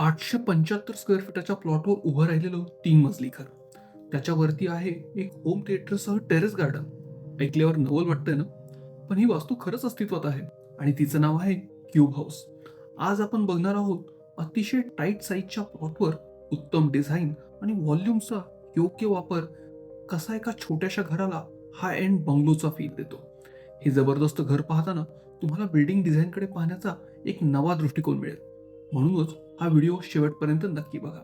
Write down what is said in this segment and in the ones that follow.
आठशे पंच्याहत्तर स्क्वेअर फीटाच्या प्लॉटवर उभं राहिलेलं तीन मजली घर त्याच्यावरती आहे एक होम थिएटरसह टेरेस गार्डन ऐकल्यावर नवल वाटतंय ना? पण ही वास्तू खरंच अस्तित्वात आहे आणि तिचं नाव आहे क्यूब हाऊस आज आपण बघणार आहोत अतिशय टाईट साईजच्या प्लॉटवर उत्तम डिझाईन आणि व्हॉल्यूमचा योग्य वापर कसा एका छोट्याशा घराला हाय एंड बंगलोचा फील देतो. हे जबरदस्त घर पाहताना तुम्हाला बिल्डिंग डिझाईनकडे पाहण्याचा एक नवा दृष्टिकोन मिळेल. म्हणूनच हा व्हिडिओ शेवटपर्यंत नक्की बघा.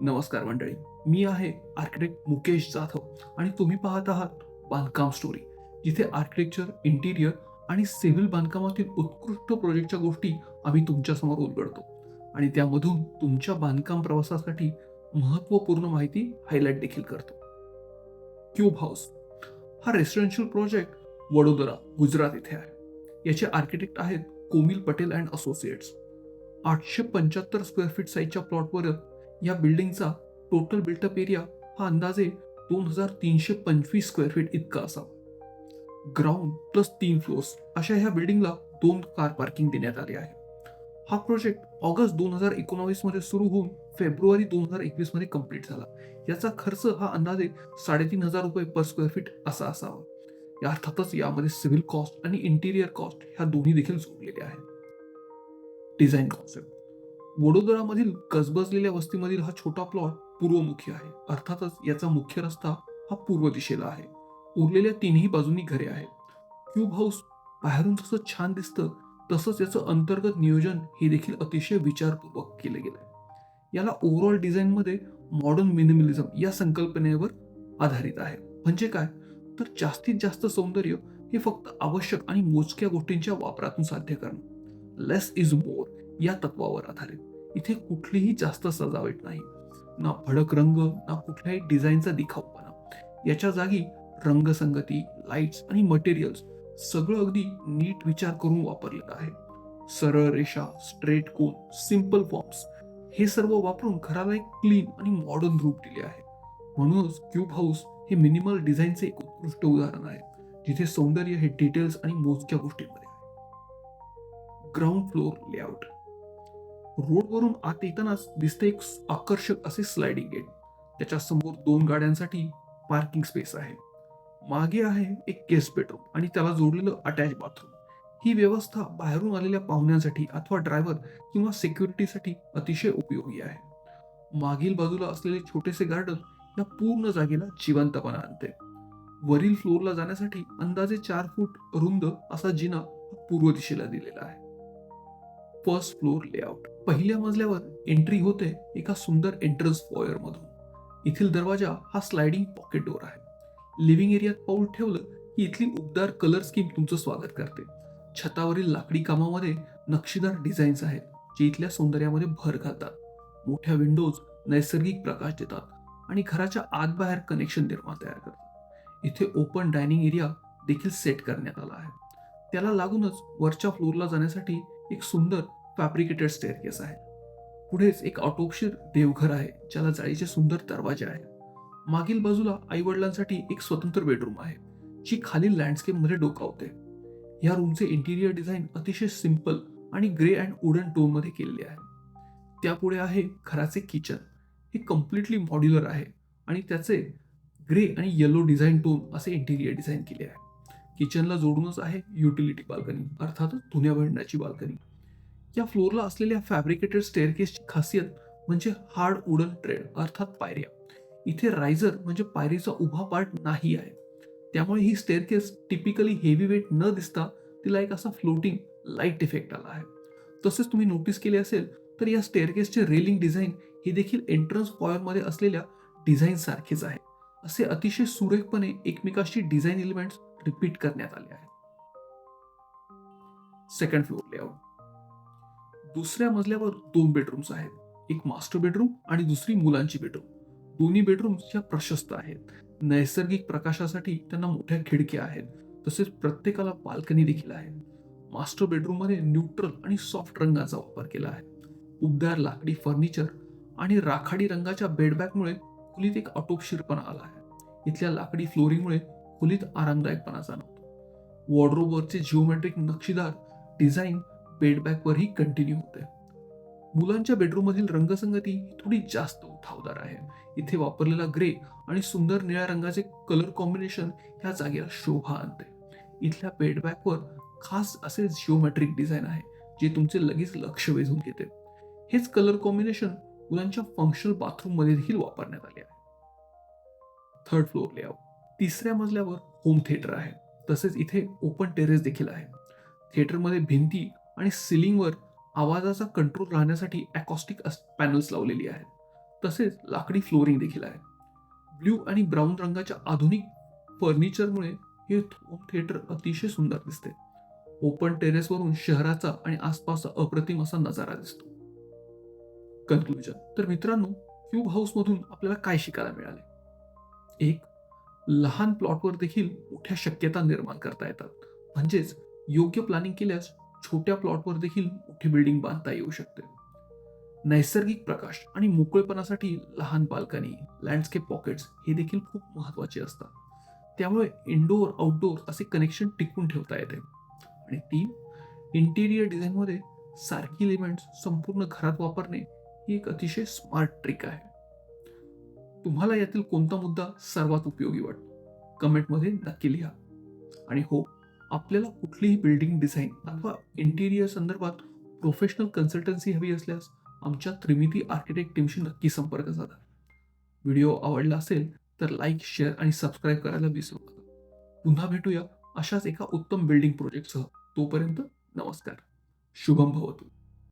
नमस्कार मंडळी मी आहे आर्किटेक्ट मुकेश जाधव आणि तुम्ही पाहत आहात बांधकाम स्टोरी जिथे आर्किटेक्चर इंटिरियर आणि सिव्हिल बांधकामातील उत्कृष्ट प्रोजेक्टच्या गोष्टी आम्ही तुमच्यासमोर उलगडतो आणि त्यामधून तुमच्या बांधकाम प्रवासासाठी महत्त्वपूर्ण माहिती हायलाइट देखील करतो. क्यूब हाऊस हा रेसिडेन्शियल प्रोजेक्ट वडोदरा गुजरात येथे आहे. याचे आर्किटेक्ट आहेत कोमिल पटेल अँड असोसिएट्स आठशे पंच्याहत्तर स्क्वेअर फीट साईजच्या प्लॉटवर या बिल्डिंगचा टोटल बिल्टअप एरिया हा अंदाजे दोन हजार तीनशे पंचवीस स्क्वेअर फीट इतका असावा. ग्राउंड प्लस तीन फ्लोर्स अशा ह्या बिल्डिंगला दोन कार पार्किंग देण्यात आले आहे. हा प्रोजेक्ट ऑगस्ट दोन हजार एकोणावीसमध्ये सुरू होऊन फेब्रुवारी दोन हजार एकवीसमध्ये कंप्लीट झाला. याचा खर्च हा अंदाजे साडेतीन हजार रुपये पर स्क्वेअर फीट असा असावा. या अर्थातच यामध्ये सिव्हिल कॉस्ट आणि इंटिरियर कॉस्ट ह्या दोन्ही देखील जोडलेल्या आहेत. डिझाईन कॉन्सेप्ट वडोदरामधील गजबजलेल्या वस्तीमधील हा छोटा प्लॉट पूर्वमुखी आहे. अर्थातच याचा मुख्य रस्ता हा पूर्व दिशेला आहे. उरलेल्या तिन्ही बाजूनी घरे आहेत. क्यूब हाऊस बाहेरून जसं छान दिसतं तसंच याचं अंतर्गत नियोजन हे देखील अतिशय विचारपूर्वक केलं गेलं आहे याला ओव्हरऑल डिझाईनमध्ये मॉडर्न मिनिमलिझम या संकल्पनेवर आधारित आहे. म्हणजे काय? तर जास्तीत जास्त सौंदर्य हे फक्त आवश्यक आणि मोजक्या गोष्टींच्या वापरातून साध्य करणं. लेस इज मोर या तत्वावर आधारित इथे कुठलीही जास्त सजावट नाही. ना भडक रंग ना कुठल्याही डिझाईनचा दिखाऊपणा. याच्या जागी रंगसंगती लाईट्स आणि मटेरियल्स सगळं अगदी नीट विचार करून वापरलेलं आहे. सरळ रेषा स्ट्रेट कोन सिंपल फॉर्म्स हे सर्व वापरून घराला एक क्लीन आणि मॉडर्न रूप दिले आहे. म्हणूनच क्यूब हाऊस हे मिनिमल डिझाईनचे एक उत्कृष्ट उदाहरण आहे. जिथे सौंदर्य हे डिटेल्स आणि मोजक्या गोष्टींमध्ये. ग्राउंड फ्लोअर लेआउट रोडवरून आत येतानाच दिसते एक आकर्षक असे स्लायडिंग गेट त्याच्यासमोर दोन गाड्यांसाठी पार्किंग स्पेस आहे. मागे आहे एक गेस्ट बेडरूम आणि त्याला जोडलेलं अटॅच बाथरूम ही व्यवस्था बाहेरून आलेल्या पाहुण्यांसाठी अथवा ड्रायव्हर किंवा सिक्युरिटीसाठी अतिशय उपयोगी आहे. मागील बाजूला असलेले छोटेसे गार्डन या पूर्ण जागेला जिवंतपणा आणते. वरील फ्लोअरला जाण्यासाठी अंदाजे चार फूट रुंद असा जिना पूर्व दिशेला दिलेला आहे. First floor layout. पहिल्या मजल्यावर एंट्री होते एका सुंदर एंट्रन्स फॉयर मधून. येथील दरवाजा हा स्लायडिंग पॉकेट डोर आहे. लिव्हिंग एरियात पाऊल ठेवलं की इथली उबदार कलर स्कीम तुमचं स्वागत करते. छतावरील लाकडी कामामध्ये नक्षीदार डिझाईन्स आहेत जे इथल्या सौंदर्यामध्ये भर घालतात. मोठ्या विंडोज नैसर्गिक प्रकाश देतात आणि घराच्या आत बाहेर कनेक्शन निर्माण तयार करतात. इथे ओपन डायनिंग एरिया देखील सेट करण्यात आला आहे. त्याला लागूनच वरच्या फ्लोरला जाण्यासाठी एक सुंदर फॅब्रिकेटेड स्टेअरकेस आहे. पुढेच एक ऑटोपशीर देवघर आहे ज्याला जाळीचे सुंदर दरवाजे आहेत. मागील बाजूला आईवडिलांसाठी एक स्वतंत्र बेडरूम आहे जी खालील लँडस्केपमध्ये डोकावते. या रूमचे इंटिरियर डिझाईन अतिशय सिंपल आणि ग्रे अँड वुडन टोनमध्ये केलेले आहे. त्यापुढे आहे घराचे किचन हे कम्प्लिटली मॉड्युलर आहे आणि त्याचे ग्रे आणि येलो डिझाईन टोन असे इंटिरियर डिझाईन केले आहे. किचनला जोडूनच आहे युटिलिटी बाल्कनी अर्थातच धुन्या भांडण्याची बाल्कनी या फ्लोअरला असलेल्या फॅब्रिकेटेड स्टेअरकेसची खासियत म्हणजे हार्ड वुडन ट्रेड अर्थात पायऱ्या. इथे रायझर म्हणजे पायरीचा उभा पार्ट नाही आहे. त्यामुळे ही स्टेअरकेस टिपिकली हेवी वेट न दिसता तिला एक असा फ्लोटिंग लाइट इफेक्ट आला आहे. तसेच तुम्ही नोटीस केले असेल तर या स्टेअरकेसचे रेलिंग डिझाईन हे देखील एंट्रन्समध्ये असलेल्या डिझाईन सारखेच आहे. असे अतिशय सुरेखपणे एकमेकाशी डिझाईन एलिमेंट्स रिपीट करण्यात आले आहेत. Second floor layout. दुसऱ्या मजल्यावर दोन बेडरूम्स आहेत. एक मास्टर बेडरूम आणि दुसरी मुलांची बेडरूम दोन्ही बेडरूम्स या प्रशस्त आहेत. नैसर्गिक प्रकाशासाठी त्यांना मोठ्या खिडक्या आहेत. तसेच प्रत्येकाला बाल्कनी देखील आहे. मास्टर बेडरूममध्ये न्यूट्रल आणि सॉफ्ट रंगाचा वापर केला आहे. उबदार लाकडी फर्निचर आणि राखाडी रंगाच्या बेडबॅगमुळे खोलीत एक आटोपशीरपणा आला आहे. इथल्या लाकडी फ्लोरिंगमुळे खोलीत आरामदायकपणा जाणवतो. वॉर्डरोबवरचे जिओमेट्रिक नक्षीदार डिझाईन बेडबॅकवरही कंटिन्यू होते मुलांच्या बेडरूममधील रंगसंगती ही थोडी जास्त उठावदार आहे. इथे वापरलेला ग्रे आणि सुंदर निळ्या रंगाचे कलर कॉम्बिनेशन ह्या जागेला शोभा आणते इथल्या बेडबॅकवर खास असे जिओमेट्रिक डिझाईन आहे जे तुमचे लगेच लक्ष वेधून घेते. हेच कलर कॉम्बिनेशन मुलांच्या फंक्शनल बाथरूममध्ये देखील वापरण्यात आले आहे. थर्ड फ्लोअर लेआउट तिसऱ्या मजल्यावर होम थिएटर आहे. तसेच इथे ओपन टेरेस देखील आहे. थिएटरमध्ये भिंती आणि सिलिंगवर आवाजाचा कंट्रोल राहण्यासाठी ॲकॉस्टिक पॅनल्स लावलेली आहेत. तसेच लाकडी फ्लोरिंग देखील आहे. ब्ल्यू आणि ब्राऊन रंगाच्या आधुनिक फर्निचरमुळे हे होम थिएटर अतिशय सुंदर दिसते. ओपन टेरेसवरून शहराचा आणि आसपासचा अप्रतिम असा नजारा दिसतो. कन्क्लुजन तर मित्रांनो क्यूब हाऊसमधून आपल्याला काय शिकायला मिळाले? एक लहान प्लॉटवर देखील मोठ्या शक्यता निर्माण करता येतात. म्हणजेच योग्य प्लॅनिंग केल्यास छोट्या प्लॉटवर देखील मोठी बिल्डिंग बांधता येऊ शकते. नैसर्गिक प्रकाश आणि मोकळेपणासाठी लहान बाल्कनी लँडस्केप पॉकेट्स हे देखील खूप महत्त्वाचे असतात. त्यामुळे इनडोअर आउटडोअर असे कनेक्शन टिकवून ठेवता येते. आणि तीन इंटिरियर डिझाईनमध्ये सारखी इलिमेंट्स संपूर्ण घरात वापरणे ही एक अतिशय स्मार्ट ट्रिक आहे. तुम्हाला यातील कोणता मुद्दा सर्वात उपयोगी वाटतो? कमेंटमध्ये नक्की लिहा. आणि हो आपल्याला कुठलीही बिल्डिंग डिझाईन अथवा इंटिरियर संदर्भात प्रोफेशनल कन्सल्टन्सी हवी असल्यास आमच्या त्रिमिती आर्किटेक्ट टीमशी नक्की संपर्क साधा. व्हिडिओ आवडला असेल तर लाईक शेअर आणि सबस्क्राईब करायला विसरू नका. पुन्हा भेटूया अशाच एका उत्तम बिल्डिंग प्रोजेक्टसह तोपर्यंत नमस्कार. शुभम भवतु.